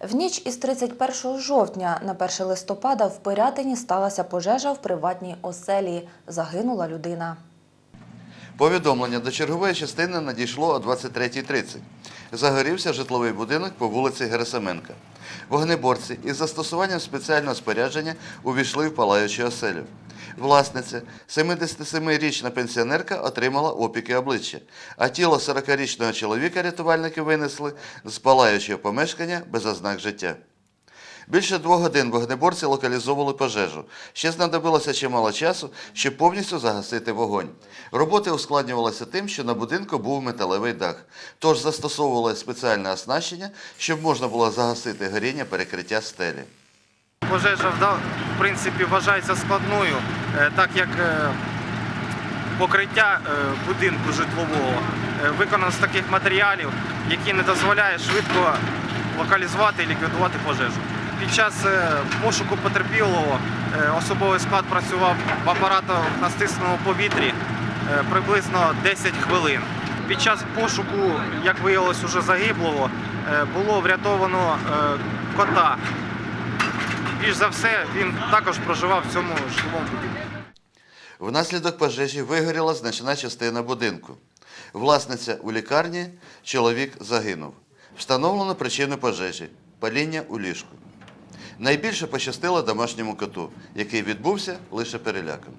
В ніч із 31 жовтня на 1 листопада в Пирятині сталася пожежа в приватній оселі. Загинула людина. Повідомлення до чергової частини надійшло о 23.30. Загорівся житловий будинок по вулиці Герасименка. Вогнеборці із застосуванням спеціального спорядження увійшли в палаючу оселю. Власниця, 77-річна пенсіонерка, отримала опіки обличчя, а тіло 40-річного чоловіка рятувальники винесли з палаючого помешкання без ознак життя. Більше двох годин вогнеборці локалізовували пожежу. Ще знадобилося чимало часу, щоб повністю загасити вогонь. Роботи ускладнювалися тим, що на будинку був металевий дах. Тож застосовували спеціальне оснащення, щоб можна було загасити горіння перекриття стелі. Пожежа в принципі вважається складною, е, так як е, покриття е, будинку житлового виконано з таких матеріалів, які не дозволяють швидко локалізувати і ліквідувати пожежу. Під час пошуку потерпілого особовий склад працював в апаратах на стисненому повітрі приблизно 10 хвилин. Під час пошуку, як виявилось, уже загиблого, було врятовано кота більш за все, він також проживав в цьому житловому будинку. Внаслідок пожежі вигоріла значна частина будинку. Власниця у лікарні, чоловік загинув. Встановлено причину пожежі паління у ліжку. Найбільше пощастило домашньому коту, який відбувся лише переляком.